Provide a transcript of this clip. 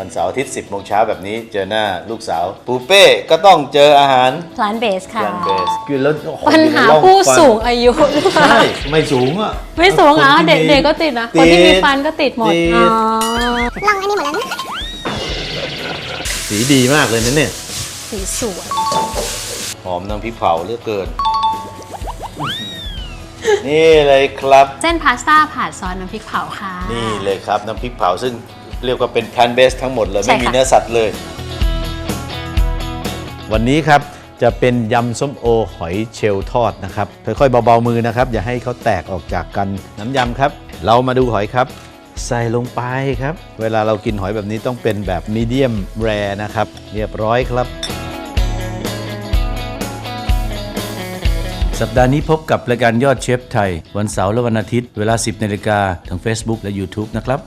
วันเสาร์อาทิตย์ 10โมงเช้าแบบนี้เจอหน้าลูกสาวปูเป้ก็ต้องเจออาหารพลานเบสค่ะ แกรนเบสกินแล้วโอ้โปัญหาอยู่ในร่องผู้ฟันสูงอายุหรือเปล่าใช่ไม่สูงอะไม่สูงเหรอะคนเด็กที่เด็กก็ติดนะ คนที่มีฟันก็ติดหมดติอ๋อลองอันนี้หมดแล้วนะสีดีมากเลยนะเนี่ย สีสวยหอมน้ำพริกเผาเหลือเกิน นี่เลยครับ เส้นพาสต้าผัดซอสน้ำพริกเผาค่ะ นี่เลยครับน้ำพริกเผาซึ่ง เรียกว่าเป็นแพนเบสทั้งหมดเลยใช่ไม่มีค่ะเนื้อสัตว์เลย วันนี้ครับจะเป็นยำส้มโอหอยเชลล์ทอดนะครับ ค่อยๆเบาๆมือนะครับ อย่าให้เขาแตกออกจากกันน้ำยำครับ เรามาดูหอยครับ ใส่ลงไปครับ เวลาเรากินหอยแบบนี้ต้องเป็นแบบมีเดียมแรนะครับ เรียบร้อยครับ สัปดาห์นี้พบกับรายการยอดเชฟไทย วันเสาร์และวันอาทิตย์ เวลา 10นาฬิกาทาง Facebook และ YouTube นะครับ